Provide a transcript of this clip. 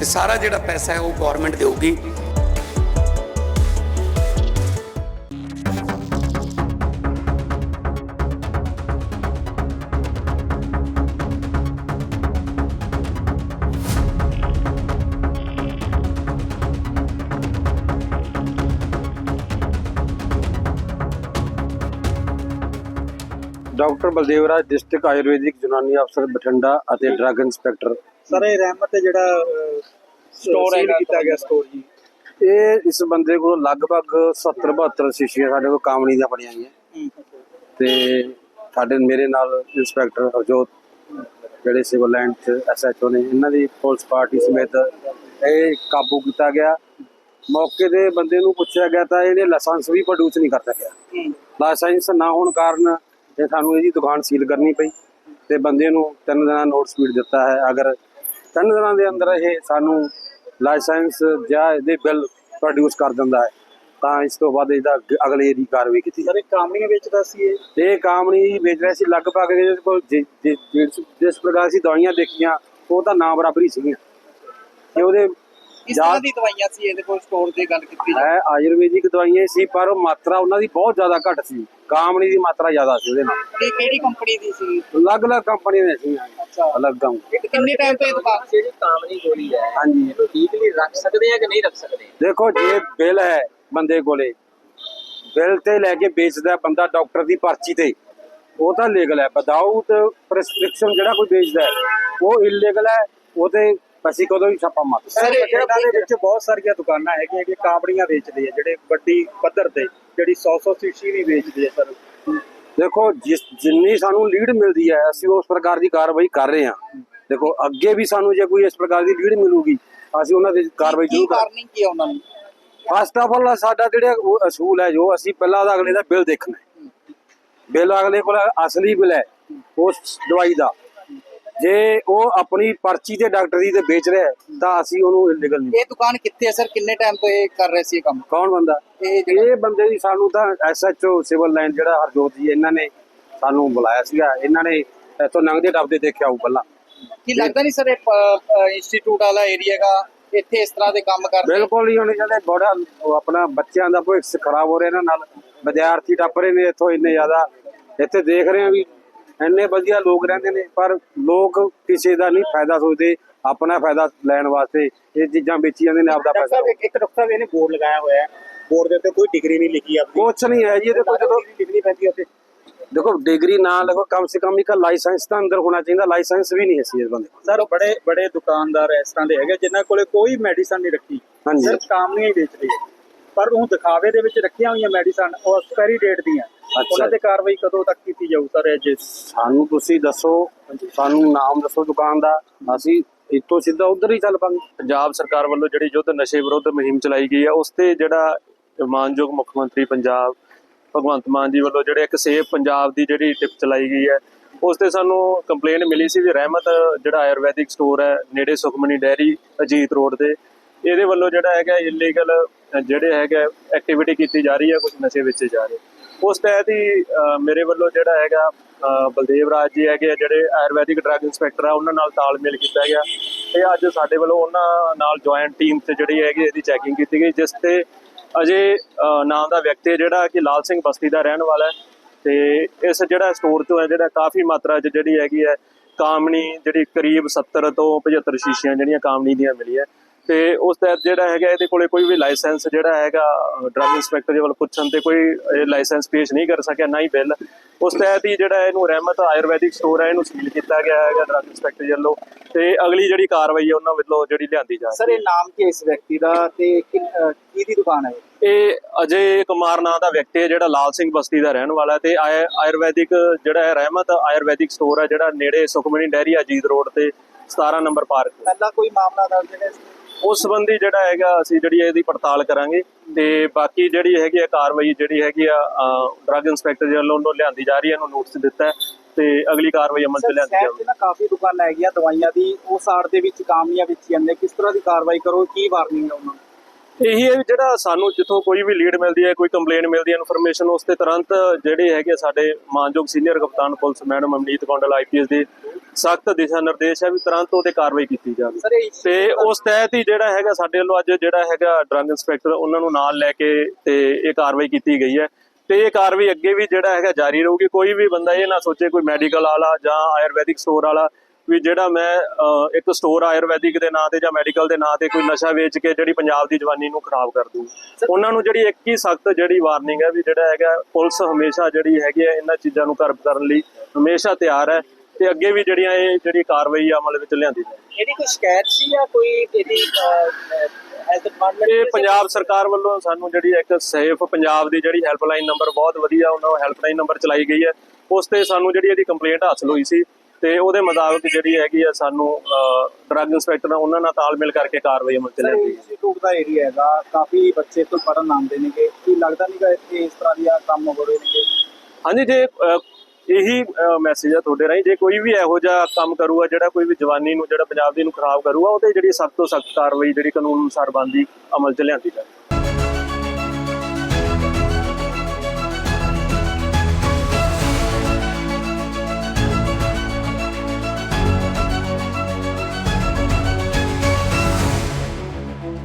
ਤੇ ਸਾਰਾ ਜਿਹੜਾ ਪੈਸਾ ਹੈ ਉਹ ਗਵਰਨਮੈਂਟ ਦੇਊਗੀ। ਡਾਕਟਰ ਬਲਦੇਵ ਰਾਜ, ਡਿਸਟ੍ਰਿਕਟ ਆਯੁਰਵੈਦਿਕ ਯੂਨਾਨੀ ਅਫਸਰ ਬਠਿੰਡਾ ਅਤੇ ਡਰੱਗ ਇੰਸਪੈਕਟਰ ਸਰ ਇਹ ਰਹਿਮਤ ਹੈ ਜਿਹੜਾ ਸਟੋਰ ਹੈਗਾ ਕੀਤਾ ਗਿਆ ਸਟੋਰ ਜੀ। ਇਹ ਇਸ ਬੰਦੇ ਕੋਲ ਲਗਭਗ 70 72 ਸ਼ੀਸ਼ੀਆਂ ਸਾਡੇ ਕੋਲ ਕਾਮਣੀ ਦੀਆਂ ਪੜੀਆਂ ਗਈਆਂ ਤੇ ਸਾਡੇ ਮੇਰੇ ਨਾਲ ਇੰਸਪੈਕਟਰ ਹਰਜੋਤ ਜਿਹੜੇ ਸਿਵਲ ਲਾਈਨ ਚ ਐਸਐਚਓ ਨੇ ਇਹਨਾਂ ਦੀ ਪੁਲਿਸ ਪਾਰਟੀ ਸਮੇਤ ਇਹ ਕਾਬੂ ਕੀਤਾ ਗਿਆ। ਮੌਕੇ ਤੇ ਬੰਦੇ ਨੂੰ ਪੁੱਛਿਆ ਗਿਆ ਤਾਂ ਇਹਨੇ ਲਾਇਸੈਂਸ ਵੀ ਪ੍ਰੋਡਿਊਸ ਨਹੀਂ ਕਰ ਸਕਿਆ ਲਾਇਸੈਂਸ ਨਾ ਹੋਣ ਕਾਰਨ ਇਹ ਸਾਨੂੰ ਇਹਦੀ ਦੁਕਾਨ ਸੀਲ ਕਰਨੀ ਪਈ ਤੇ ਬੰਦੇ ਨੂੰ ਤਿੰਨ ਦਿਨਾਂ ਨੋਟ ਸਪੀਡ ਦਿੱਤਾ ਹੈ। ਅਗਰ ਤਿੰਨ ਦਿਨਾਂ ਦੇ ਅੰਦਰ ਇਹ ਸਾਨੂੰ ਲਾਇਸੈਂਸ ਜਾਂ ਇਹਦੇ ਬਿੱਲ ਪ੍ਰੋਡਿਊਸ ਕਰ ਦਿੰਦਾ ਹੈ। ਤਾਂ ਇਸ ਤੋਂ ਬਾਅਦ ਇਹਦਾ ਅੱਗੇ- ਅਗਲੀ ਦੀ ਕਾਰਵਾਈ ਕੀਤੀ ਸਰ ਇਹ ਕਾਮਣੀਆਂ ਵੇਚਦਾ ਸੀ ਇਹ? ਇਹ ਕਾਮਣੀ ਵੇਚ ਰਿਹਾ ਸੀ ਲਗਭਗ ਇਹਦੇ ਕੋਲ ਜਿਸ ਪ੍ਰਕਾਰ ਅਸੀਂ ਦਵਾਈਆਂ ਦੇਖੀਆਂ ਉਹ ਤਾਂ ਨਾ ਬਰਾਬਰੀ ਸੀਗੀਆਂ। ਕਿ ਉਹਦੇ ਕਿਸ ਤਰ੍ਹਾਂ ਦੀ ਦਵਾਈਆਂ ਸੀ ਇਹਦੇ ਕੋਲ ਸਟੋਰ ਦੀ ਗੱਲ ਕੀਤੀ ਹੈ ਆਯੁਰਵੈਦਿਕ ਦਵਾਈਆਂ ਸੀ ਪਰ ਉਹ ਮਾਤਰਾ ਉਹਨਾਂ ਦੀ ਬਹੁਤ ਜ਼ਿਆਦਾ ਘੱਟ ਸੀ। ਕਾਮਣੀ ਦੀ ਮਾਤਰਾ ਜ਼ਿਆਦਾ ਸੀ ਉਹਦੇ ਨਾਲ। ਇਹ ਕਿਹੜੀ ਕੰਪਨੀ ਦੀ ਸੀ? ਅਲੱਗ-ਅਲੱਗ ਕੰਪਨੀ ਦੇ ਸੀ। ਅਲੱਗ ਇਹ ਕਿੰਨੇ ਟਾਈਮ ਤੋਂ ਇਹ ਦੁਕਾਨ? ਸੀ ਜਿਹੜੀ ਕਾਮਨੀ ਗੋਲੀ ਹੈ। ਹਾਂਜੀ। ਇਹਨੂੰ ਲੀਗਲੀ ਰੱਖ ਸਕਦੇ ਆ ਕਿ ਨਹੀਂ ਰੱਖ ਸਕਦੇ? ਦੇਖੋ ਜੇ ਬਿੱਲ ਹੈ ਬੰਦੇ ਕੋਲੇ ਬਿੱਲ ਤੇ ਲੈ ਕੇ ਵੇਚਦਾ ਬੰਦਾ ਡਾਕਟਰ ਦੀ ਪਰਚੀ ਤੇ ਉਹ ਤਾਂ ਲੀਗਲ ਹੈ। ਵਿਦਆਊਟ ਪ੍ਰੈਸਕ੍ਰਿਪਸ਼ਨ ਜਿਹੜਾ ਕੋਈ ਵੇਚਦਾ ਹੈ ਉਹ ਇਲੀਗਲ ਹੈ ਉਹ ਤੇ ਅਸੀਂ ਕਦੋਂ ਵੀ ਛਾਪਾ ਮਾਰ ਸਰ ਬਠਿੰਡਾ ਦੇ ਵਿੱਚ ਬਹੁਤ ਸਾਰੀਆਂ ਦੁਕਾਨਾਂ ਹੈਗੀਆਂ ਕਿ ਕਾਮੜੀਆਂ ਵੇਚਦੇ ਆ ਜਿਹੜੇ ਵੱਡੀ ਪੱਧਰ ਤੇ ਜਿਹੜੀ 100 100 ਸ਼ੀਸ਼ੀ ਵੀ ਵੇਚਦੇ ਆ ਸਰ। ਦੇਖੋ ਜਿਸ ਜਿੰਨੀ ਸਾਨੂੰ ਲੀਡ ਮਿਲਦੀ ਹੈ ਅਸੀਂ ਉਸ ਪ੍ਰਕਾਰ ਦੀ ਕਾਰਵਾਈ ਕਰ ਰਹੇ ਹਾਂ। ਦੇਖੋ ਅੱਗੇ ਵੀ ਸਾਨੂੰ ਜੇ ਕੋਈ ਇਸ ਪ੍ਰਕਾਰ ਦੀ ਲੀਡ ਮਿਲੂਗੀ ਅਸੀਂ ਉਹਨਾਂ ਦੀ ਕਾਰਵਾਈ ਜ਼ਰੂਰ ਕਰਾਂਗੇ ਕਾਰਨਿੰਗ ਕੀ ਉਹਨਾਂ ਨੂੰ? ਫਸਟ ਆਫ ਆਲ ਸਾਡਾ ਜਿਹੜਾ ਉਹ ਅਸੂਲ ਹੈ ਜੋ ਅਸੀਂ ਪਹਿਲਾਂ ਉਹਦਾ ਅਗਲੇ ਦਾ ਬਿੱਲ ਦੇਖਣਾ ਹੈ। ਬਿੱਲ ਅਗਲੇ ਕੋਲ ਅਸਲੀ ਬਿੱਲ ਹੈ ਉਸ ਦਵਾਈ ਦਾ। ਜੇ ਉਹ ਆਪਣੀ ਪਰਚੀ ਤੇ ਡਾਕਟਰ ਤੇ ਵੇਚ ਰਿਹਾ ਤਾਂ ਅਸੀਂ ਉਹਨੂੰ ਇਲੀਗਲ ਨਹੀਂ ਇਹ ਦੁਕਾਨ ਕਿੱਥੇ ਹੈ ਸਰ? ਕਿੰਨੇ ਟਾਈਮ ਤੋਂ ਇਹ ਕਰ ਰਹੇ ਸੀ ਇਹ ਕੰਮ? ਕੌਣ ਬੰਦਾ? ਇਹ ਬੰਦੇ ਦੀ ਸਾਨੂੰ ਤਾਂ ਐਸਐਚਓ ਸਿਵਲ ਲਾਈਨ ਜਿਹੜਾ ਹਰਜੋਤ ਜੀ ਇਹਨਾਂ ਨੇ ਸਾਨੂੰ ਬੁਲਾਇਆ ਸੀਗਾ। ਇਹਨਾਂ ਨੇ ਇੱਥੋਂ ਲੰਘਦੇ ਡੱਬਦੇ ਦੇਖਿਆ ਉਹ ਪਹਿਲਾਂ। ਕੀ ਲੱਗਦਾ ਨਹੀਂ ਸਰ ਇਹ ਇੰਸਟੀਚਿਊਟ ਵਾਲਾ ਏਰੀਆ ਦਾ ਇੱਥੇ ਇਸ ਤਰ੍ਹਾਂ ਦੇ ਕੰਮ ਕਰਦੇ? ਬਿਲਕੁਲ ਹੀ ਹੁਣ ਜਿਹੜੇ ਬੜਾ ਆਪਣਾ ਬੱਚਿਆਂ ਦਾ ਭਵਿੱਖ ਖਰਾਬ ਹੋ ਰਿਹਾ ਇਹਨਾਂ ਨਾਲ। ਵਿਦਿਆਰਥੀ ਟੱਪ ਰਹੇ ਨੇ ਇੱਥੋਂ ਇੰਨੇ ਜ਼ਿਆਦਾ। ਇੱਥੇ ਦੇਖ ਰਹੇ ਆ ਵੀ ਇੰਨੇ ਵਧੀਆ ਲੋਕ ਰਹਿੰਦੇ ਨੇ ਪਰ ਲੋਕ ਕਿਸੇ ਦਾ ਨਹੀਂ ਫਾਇਦਾ ਸੋਚਦੇ ਆਪਣਾ ਫਾਇਦਾ ਲੈਣ ਵਾਸਤੇ ਇਹ ਚੀਜ਼ਾਂ ਵੇਚੀ ਜਾਂਦੇ ਨੇ ਆਪਦਾ ਪੈਸਾ ਸਾਹਿਬ ਇੱਕ ਡਾਕਟਰ ਸਾਹਿਬ ਇਹਨੇ ਬੋਰਡ ਲਗਾਇਆ ਹੋਇਆ ਹੈ। ਬੋਰਡ ਦੇ ਉੱਤੇ ਕੋਈ ਡਿਗਰੀ ਨਹੀਂ ਲਿਖੀ ਆਪਣੀ ਕੁਛ ਨਹੀਂ ਹੈ ਜੀ ਇਹਦੇ ਕੋਲ ਜਦੋਂ ਡਿਗਰੀ ਪੈਂਦੀ ਉੱਤੇ ਦੇਖੋ ਡਿਗਰੀ ਨਾ ਲਗੋ ਕਮ ਸੇ ਕਮ ਇੱਕ ਲਾਇਸੈਂਸ ਤਾਂ ਅੰਦਰ ਹੋਣਾ ਚਾਹੀਦਾ ਲਾਇਸੈਂਸ ਵੀ ਨਹੀਂ ਹੈ ਸੀ ਇਸ ਬੰਦੇ ਕੋਲ। ਸਰ ਬੜੇ ਬੜੇ ਦੁਕਾਨਦਾਰ ਇਸ ਤਰ੍ਹਾਂ ਦੇ ਹੈਗੇ ਜਿਨ੍ਹਾਂ ਕੋਲੇ ਕੋਈ ਮੈਡੀਸਨ ਨਹੀਂ ਰੱਖੀ। ਹਾਂਜੀ। ਸਿਰਫ ਕਾਮਨੀਆਂ ਹੀ ਵੇਚਦੇ ਆ। ਪਰ ਉਹ ਦਿਖਾਵੇ ਦੇ ਵਿੱਚ ਰੱਖੀਆਂ ਹੋਈਆਂ ਮੈਡੀਸਨ ਉਹ ਐਕਸਪਾਇਰੀ ਡੇਟ ਦੀਆਂ। ਉਹਨਾਂ ਤੇ ਕਾਰਵਾਈ ਕਦੋਂ ਤੱਕ ਕੀਤੀ ਜਾਊ ਸਰ ਜੇ ਸਾਨੂੰ ਤੁਸੀਂ ਦੱਸੋ ਸਾਨੂੰ ਨਾਮ ਦੱਸੋ ਦੁਕਾਨ ਦਾ। ਅਸੀਂ ਇੱਥੋਂ ਸਿੱਧਾ ਉਧਰ ਹੀ ਚੱਲ ਪਾਂਗੇ। ਪੰਜਾਬ ਸਰਕਾਰ ਵੱਲੋਂ ਜਿਹੜੀ ਯੁੱਧ ਨਸ਼ੇ ਵਿਰੁੱਧ ਮੁਹਿੰਮ ਚਲਾਈ ਗਈ ਹੈ ਉਸ ਤੇ ਜਿਹੜਾ ਮਾਨਯੋਗ ਮੁੱਖ ਮੰਤਰੀ ਪੰਜਾਬ ਭਗਵੰਤ ਮਾਨ ਜੀ ਵੱਲੋਂ ਜਿਹੜੇ ਇੱਕ ਸੇਫ ਪੰਜਾਬ ਦੀ ਜਿਹੜੀ ਟਿਪ ਚਲਾਈ ਗਈ ਹੈ ਉਸ ਤੇ ਸਾਨੂੰ ਕੰਪਲੇਨ ਮਿਲੀ ਸੀ ਵੀ ਰਹਿਮਤ ਜਿਹੜਾ ਆਯੁਰਵੈਦਿਕ ਸਟੋਰ ਹੈ ਨੇੜੇ ਸੁਖਮਨੀ ਡੈਰੀ ਅਜੀਤ ਰੋਡ ਤੇ। ਇਹਦੇ ਵੱਲੋਂ ਜਿਹੜਾ ਹੈਗਾ ਇਲੀਗਲ ਜਿਹੜੇ ਹੈਗਾ ਐਕਟੀਵਿਟੀ ਕੀਤੀ ਜਾ ਰਹੀ ਹੈ ਕੁਝ ਨਸ਼ੇ ਵਿੱਚ ਜਾ ਰਹੇ ਉਸ ਤਹਿਤ ਹੀ ਮੇਰੇ ਵੱਲੋਂ ਜਿਹੜਾ ਹੈਗਾ ਬਲਦੇਵ ਰਾਜ ਜੀ ਹੈਗੇ ਆ ਜਿਹੜੇ ਆਯੁਰਵੈਦਿਕ ਡਰੱਗ ਇੰਸਪੈਕਟਰ ਆ ਉਹਨਾਂ ਨਾਲ ਤਾਲਮੇਲ ਕੀਤਾ ਗਿਆ। ਤੇ ਅੱਜ ਸਾਡੇ ਵੱਲੋਂ ਉਹਨਾਂ ਨਾਲ ਜੁਆਇੰਟ ਟੀਮ ਤੇ ਜਿਹੜੀ ਹੈਗੀ ਇਹਦੀ ਚੈਕਿੰਗ ਕੀਤੀ ਗਈ ਜਿਸ ਤੇ ਅਜੇ ਅਹ, ਨਾਮ ਦਾ ਵਿਅਕਤੀ ਹੈ ਜਿਹੜਾ ਕਿ ਲਾਲ ਸਿੰਘ ਬਸਤੀ ਦਾ ਰਹਿਣ ਵਾਲਾ ਹੈ। ਤੇ ਇਸ ਜਿਹੜਾ ਸਟੋਰ ਤੋਂ ਹੈ ਜਿਹੜਾ ਕਾਫੀ ਮਾਤਰਾ 'ਚ ਜਿਹੜੀ ਹੈਗੀ ਹੈ ਕਾਮਣੀ ਜਿਹੜੀ ਕਰੀਬ 70 ਤੋਂ 75 ਸ਼ੀਸ਼ੀਆਂ ਜਿਹੜੀਆਂ ਕਾਮਣੀ ਦੀਆਂ ਮਿਲੀਆਂ। ਤੇ ਉਸ ਤਹਿਤ ਜਿਹੜਾ ਹੈਗਾ ਇਹਦੇ ਕੋਲੇ ਕੋਈ ਵੀ ਲਾਇਸੈਂਸ ਜਿਹੜਾ ਹੈਗਾ ਡਰੱਗ ਇੰਸਪੈਕਟਰ ਦੇ ਵੱਲ ਪੁੱਛਣ ਤੇ ਕੋਈ ਇਹ ਲਾਇਸੈਂਸ ਪੇਸ਼ ਨਹੀਂ ਕਰ ਸਕਿਆ ਨਾ ਹੀ ਬਿੱਲ। ਉਸ ਤਹਿਤ ਹੀ ਜਿਹੜਾ ਇਹਨੂੰ ਰਹਿਮਤ ਆਯੁਰਵੈਦਿਕ ਸਟੋਰ ਹੈ ਇਹਨੂੰ ਸੀਲ ਕੀਤਾ ਗਿਆ ਹੈਗਾ ਡਰੱਗ ਇੰਸਪੈਕਟਰ ਵੱਲੋਂ ਤੇ ਅਗਲੀ ਜਿਹੜੀ ਕਾਰਵਾਈ ਹੈ ਉਹਨਾਂ ਵੱਲੋਂ ਜਿਹੜੀ ਲਿਆਂਦੀ ਜਾ ਸਰ ਇਹ ਨਾਮ ਕੀ ਇਸ ਵਿਅਕਤੀ ਦਾ ਤੇ ਕਿ- ਕਿਹਦੀ ਦੁਕਾਨ ਹੈ ਇਹ? ਅਜੇ ਕੁਮਾਰ ਨਾਂ ਦਾ ਵਿਅਕਤੀ ਹੈ ਜਿਹੜਾ ਲਾਲ ਸਿੰਘ ਬਸਤੀ ਦਾ ਰਹਿਣ ਵਾਲਾ ਹੈ ਤੇ ਆਯ- ਆਯੁਰਵੈਦਿਕ ਜਿਹੜਾ ਹੈ ਰਹਿਮਤ ਆਯੁਰਵੈਦਿਕ ਸਟੋਰ ਹੈ ਜਿਹੜਾ ਨੇੜੇ ਸੁਖਮਣੀ ਡੈਰੀ ਅਜੀਤ ਰੋਡ ਤੇ 17 ਨੰਬਰ ਪਾਰਕ ਪਹਿਲਾਂ ਕੋਈ ਮਾਮਲਾ ਦਰਜ ਹੈ ਉਸ ਸੰਬੰਧੀ ਜਿਹੜਾ ਹੈਗਾ ਅਸੀਂ ਜਿਹੜੀ ਇਹਦੀ ਪੜਤਾਲ ਕਰਾਂਗੇ ਤੇ ਬਾਕੀ ਜਿਹੜੀ ਹੈਗੀ ਆ ਕਾਰਵਾਈ ਜਿਹੜੀ ਹੈਗੀ ਆ ਡਰੱਗ ਇੰਸਪੈਕਟਰ ਜੀ ਵੱਲੋਂ ਉਹਨੂੰ ਲਿਆਂਦੀ ਜਾ ਰਹੀ ਹੈ ਇਹਨੂੰ ਨੋਟਿਸ ਦਿੱਤਾ ਤੇ ਅਗਲੀ ਕਾਰਵਾਈ ਅਮਲ 'ਚ ਲਿਆਂਦੀ ਜਾਵੇਗੀ ਨਾ ਕਾਫੀ ਦੁਕਾਨਾਂ ਹੈਗੀਆਂ ਦਵਾਈਆਂ ਦੀ ਉਸ ਆੜ ਦੇ ਵਿੱਚ ਕਾਮੀਆਂ ਵਿੱਚ ਜਾਂਦੇ ਕਿਸ ਤਰ੍ਹਾਂ ਦੀ ਕਾਰਵਾਈ ਕਰੋ ਕੀ ਵਾਰਨਿੰਗ ਹੈ ਉਹਨਾਂ ਨੂੰ? ਇਹੀ ਹੈ ਜਿਹੜਾ ਸਾਨੂੰ ਜਿੱਥੋਂ ਕੋਈ ਵੀ ਲੀਡ ਮਿਲਦੀ ਹੈ ਕੋਈ ਕੰਪਲੇਨ ਮਿਲਦੀ ਹੈ ਇਨਫੋਰਮੇਸ਼ਨ ਉਸ ਤੇ ਤੁਰੰਤ ਜਿਹੜੇ ਹੈਗੇ ਸਾਡੇ ਮਾਨਯੋਗ ਸੀਨੀਅਰ ਕਪਤਾਨ police madam Amneet Kondal IPS ਦੇ ਸਖਤ ਦਿਸ਼ਾ ਨਿਰਦੇਸ਼ ਹੈ ਵੀ ਤੁਰੰਤ ਉਹਤੇ ਕਾਰਵਾਈ ਕੀਤੀ ਜਾਵੇ। ਤੇ ਉਸ ਤਹਿਤ ਹੀ ਜਿਹੜਾ ਹੈਗਾ ਸਾਡੇ ਵੱਲੋਂ ਅੱਜ ਜਿਹੜਾ ਹੈਗਾ ਡਰੱਗ ਇੰਸਪੈਕਟਰ ਉਹਨਾਂ ਨੂੰ ਨਾਲ ਲੈ ਕੇ ਤੇ ਇਹ ਕਾਰਵਾਈ ਕੀਤੀ ਗਈ ਹੈ। ਤੇ ਇਹ ਕਾਰਵਾਈ ਅੱਗੇ ਵੀ ਜਿਹੜਾ ਹੈਗਾ ਜਾਰੀ ਰਹੂਗੀ। ਕੋਈ ਵੀ ਬੰਦਾ ਇਹ ਨਾ ਸੋਚੇ ਕੋਈ ਮੈਡੀਕਲ ਵਾਲਾ ਜਾਂ ਆਯੁਰਵੈਦਿਕ ਸਟੋਰ ਵਾਲਾ ਵੀ ਜਿਹੜਾ ਮੈਂ ਇੱਕ ਸਟੋਰ ਆਯੁਰਵੈਦਿਕ ਦੇ ਨਾਂ ਤੇ ਜਾਂ ਮੈਡੀਕਲ ਦੇ ਨਾਂ ਤੇ ਕੋਈ ਨਸ਼ਾ ਵੇਚ ਕੇ ਜਿਹੜੀ ਪੰਜਾਬ ਦੀ ਜਵਾਨੀ ਨੂੰ ਖਰਾਬ ਕਰ ਦੂ। ਉਹਨਾਂ ਨੂੰ ਜਿਹੜੀ ਇੱਕ ਹੀ ਸਖਤ ਜਿਹੜੀ ਵਾਰਨਿੰਗ ਹੈ ਵੀ ਜਿਹੜਾ ਹੈਗਾ ਪੁਲਿਸ ਹਮੇਸ਼ਾ ਜਿਹੜੀ ਹੈਗੀ ਹੈ ਇਹਨਾਂ ਚੀਜ਼ਾਂ ਨੂੰ ਕਰਬ ਕਰਨ ਲਈ ਹਮੇਸ਼ਾ ਤਿਆਰ ਹੈ ਤੇ ਅੱਗੇ ਵੀ ਜਿਹੜੀਆਂ ਇਹ ਜਿਹੜੀ ਕਾਰਵਾਈ ਅਮਲ ਵਿੱਚ ਲਿਆਂਦੀ ਜਾਵੇ। ਇਹਦੀ ਕੋਈ ਸ਼ਿਕਾਇਤ ਸੀ ਜਾਂ ਕੋਈ ਇਹਦੀ ਹੈਲਥ ਡਿਪਾਰਟਮੈਂਟ ਇਹ ਪੰਜਾਬ ਸਰਕਾਰ ਵੱਲੋਂ ਸਾਨੂੰ ਜਿਹੜੀ ਇੱਕ ਸੇਫ ਪੰਜਾਬ ਦੀ ਜਿਹੜੀ ਹੈਲਪਲਾਈਨ ਨੰਬਰ ਬਹੁਤ ਵਧੀਆ ਉਹਨਾਂ ਹੈਲਪਲਾਈਨ ਨੰਬਰ ਚਲਾਈ ਗਈ ਹੈ। ਉਸ ਤੇ ਸਾਨੂੰ ਜਿਹੜੀ ਇਹਦੀ ਕੰਪਲੇਂਟ ਹਾਸਲ ਹੋਈ ਸੀ। ਤੇ ਉਹਦੇ ਮੁਤਾਬਕ ਜਿਹੜੀ ਹੈਗੀ ਆ ਸਾਨੂੰ ਡਰੱਗ ਇੰਸਪੈਕਟਰ ਉਹਨਾਂ ਨਾਲ ਤਾਲਮੇਲ ਕਰਕੇ ਕਾਰਵਾਈ ਅਮਲ ਚ ਸਰ ਲਿਆਂਦੀ ਇੰਸਟੀਚਿਊਟ ਦਾ ਏਰੀਆ ਹੈਗਾ ਕਾਫੀ ਬੱਚੇ ਤੋਂ ਪੜਨ ਆਉਂਦੇ ਨੇਗੇ। ਕੀ ਲੱਗਦਾ ਨਹੀਂਗਾ ਇੱਥੇ ਇਸ ਤਰ੍ਹਾਂ ਦੀਆਂ ਕੰਮ ਹੋ ਰਹੇ ਨੇਗੇ? ਹਾਂਜੀ ਜੇ ਇਹੀ ਮੈਸੇਜ ਆ ਤੁਹਾਡੇ ਰਾਹੀਂ। ਜੇ ਕੋਈ ਵੀ ਇਹੋ ਜਿਹਾ ਕੰਮ ਕਰੂਗਾ ਜਿਹੜਾ ਕੋਈ ਵੀ ਜਵਾਨੀ ਨੂੰ ਜਿਹੜਾ ਪੰਜਾਬ ਦੀ ਨੂੰ ਖਰਾਬ ਕਰੂਗਾ ਉਹ ਤੇ ਜਿਹੜੀ ਸਖਤ ਤੋਂ ਸਖਤ ਕਾਰਵਾਈ ਜਿਹੜੀ ਕਾਨੂੰਨ ਅਨੁਸਾਰ ਬਣਦੀ ਅਮਲ ਚ ਲਿਆਂਦੀ ਜਾਵੇ